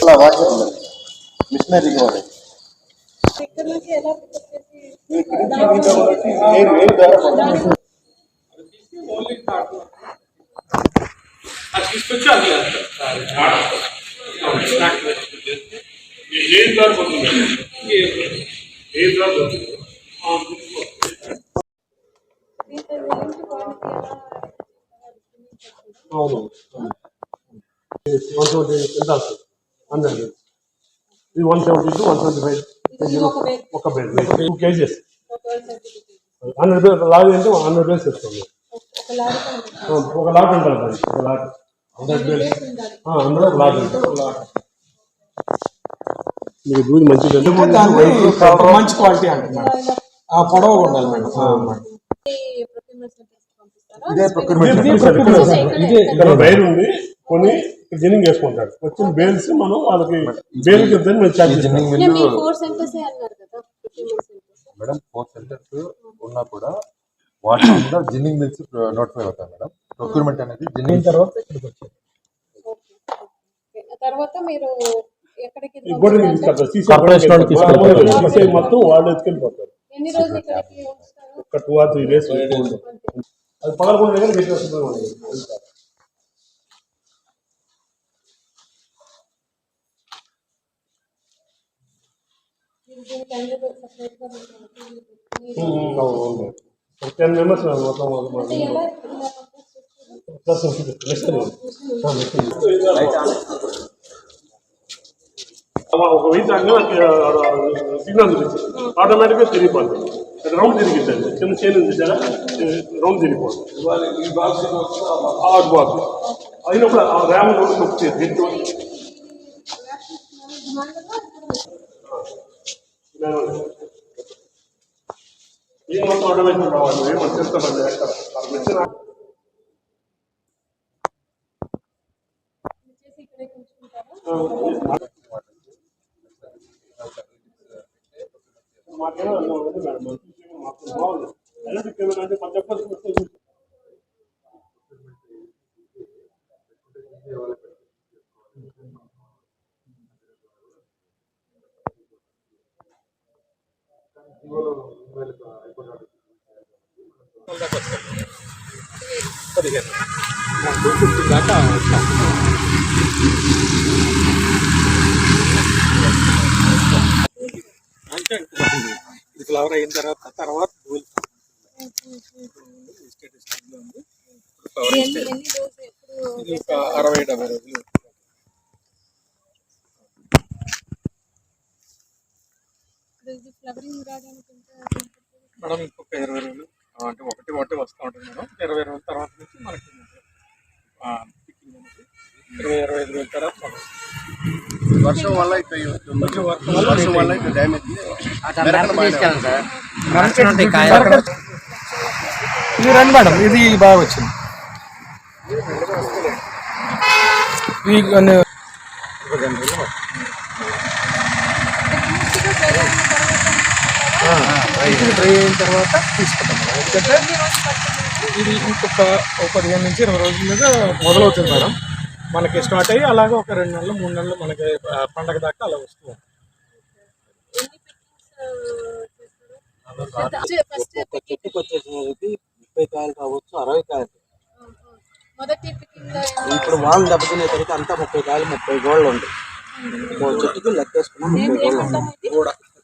అలా వాటర్ ఉంది మిషనరీ వాడే ఇక్కడ నుంచి ఎలా పికప్ చేసి నేను నేను ద్వారా అది తీసుకొచ్చి అది ఏ ద్వారా పోతుంది ఏ ద్వారా పోతుంది దీంట్లో గురించి క్వాలిటీ ఎలా అవును వన్ ట్వంటీ ఎంత హండ్రెడ్ ఇది one seventy two one twenty five ఇది ఒక bed two KGs hundred rupees log అంటే హండ్రెడ్ రూపీస్ ఇస్తాము ఒక లారీ లాట్ ఉంటుంది ఒక లాట్ హండ్రెడ్ బెడ్స్ హండ్రెడ్ ఒక లాట్ ఉంటుంది ఒక లాట్ మీకు దూది మంచిది అంటే మంచి క్వాలిటీ అంటున్నాడు ఆ పొడవుగా ఉండాలి మేడం. మేడం. ప్రొక్యూర్మెంట్ ఇదే ఇది. ఇదే ఇక్కడ బయలు ఉంది. కొన్ని జెనింగ్ చేసుకుంటాడు. వచ్చిన బేల్స్ మనం వాళ్ళకి బేల్ చెప్తే మేము ఛార్జ్ మేడం ఫోర్ సెంటర్స్ ఉన్నా కూడా వాటి కింద జిన్నింగ్ మిల్స్ నోటిఫై అవుతాయి మేడం. ప్రొక్యూర్మెంట్ అనేది జిన్నింగ్ తర్వాత ఇక్కడికి వచ్చారు. ఓకే తర్వాత మీరు ఎక్కడికి మొత్తం వాళ్ళు ఎత్తుకెళ్ళిపోతారు ఎన్ని రోజులు ఇక్కడికి ఉంచుతారు ఒక టూ ఆర్ త్రీ డేస్ అది పగలకుండా మీరు టెన్ మెంబర్స్ మొత్తం అంటే ఎలా ఇలా పంపిస్తారు? ఒక వెయ్యి సిగ్నల్ ఆటోమేటిక్గా తిరిగిపోతుంది రౌండ్ తిరిగిద్దండి చిన్న చైన్ చూసారా రౌండ్ తిరిగిపోతుంది ఆరు బాక్స్ అయినప్పుడు ఆ ర్యామ్ రోడ్ నొక్కి హెడ్ ఈ మొత్తం ఆటోమేటిక్ రావాలి ఏమో చెప్తామండి ఎక్కడ మెషిన్ చేసి ఇక్కడే ఉంచుకుంటారా మాకేమో అర్థం అవ్వదు మేడం మంచి మాకు బాగుంది ఎలక్ట్రిక్ ఏమైనా అంటే మాకు చెప్పాల్సి వస్తే పదిహేను దాకా అంటే ఇది ఫ్లవర్ అయిన తర్వాత తర్వాత పూలు ఫ్లవర్ ఇది ఒక అరవై డెబ్బై రోజులు. ఇది ఫ్లవరింగ్ రావడానికి ఎంత మేడం ఇంకొక ఇరవై రోజులు అంటే ఒకటి ఒకటి వస్తూ ఉంటుంది మేడం. ఇరవై రోజుల తర్వాత నుంచి మనకి ఆ, picking అనేది ఇరవై ఇరవై ఐదు రోజుల తర్వాత వర్షం వల్ల కొంచెం వర్షం వల్ల డ్యామేజ్ ఇది రండి మేడం ఇది బాగా వచ్చింది. ఇది డ్రై అయిన తర్వాత తీసుకుంటాం మేడం. ఎందుకంటే ఇది ఇంకొక ఒక పదిహేను నుంచి ఇరవై రోజుల మీద మొదలవుతుంది మేడం. మనకి స్టార్ట్ అయ్యి అలాగే ఒక రెండు నెలలు మూడు నెలలు మనకి పండగ దాకా అలా వస్తుంది ఎన్ని ఫస్ట్ ఒక చెట్టుకు వచ్చేసరికి ముప్పై కాయలు కావచ్చు అరవై కాయలు. మొదటి పికింగ్ ఇప్పుడు వాళ్ళు దెబ్బతినేసరికి అంతా ముప్పై కాయలు ముప్పై గోళ్ళు ఉంటాయి ఒక చెట్టుకు లెక్కేసుకున్నాం ముప్పై గోళ్ళు ఉంటాయి గోల్డెన్ కాయ,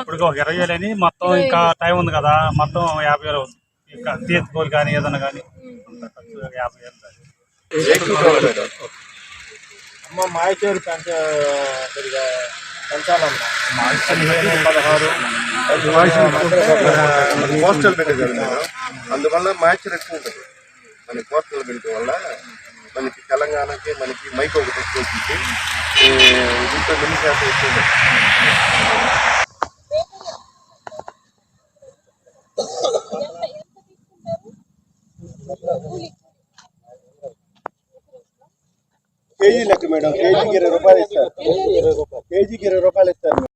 ఇప్పుడు ఒక ఇరవై వేలు అని మొత్తం ఇంకా టైం ఉంది కదా. మొత్తం యాభై వేలు ఇంకా తీసుకోవాలి కానీ ఏదైనా కానీ. ఖర్చు యాభై వేలు. అమ్మ మాయచేరు పెంచ కొద్దిగా పదహారు. కోస్టల్ బెల్ట్ అందువల్ల మ్యాచర్ ఎక్కువ ఉంటుంది. మన కోస్టల్ బెల్ట్ వల్ల మనకి తెలంగాణకి మనకి మైక్ ఒకటి వచ్చేసింది. ఇంట్లో దీంట్లో శాతం వచ్చింది కేజీ లెక్క మేడం కేజీకి ఇరవై రూపాయలు ఇస్తారు. కేజీకి ఇరవై రూపాయలు ఇస్తారు.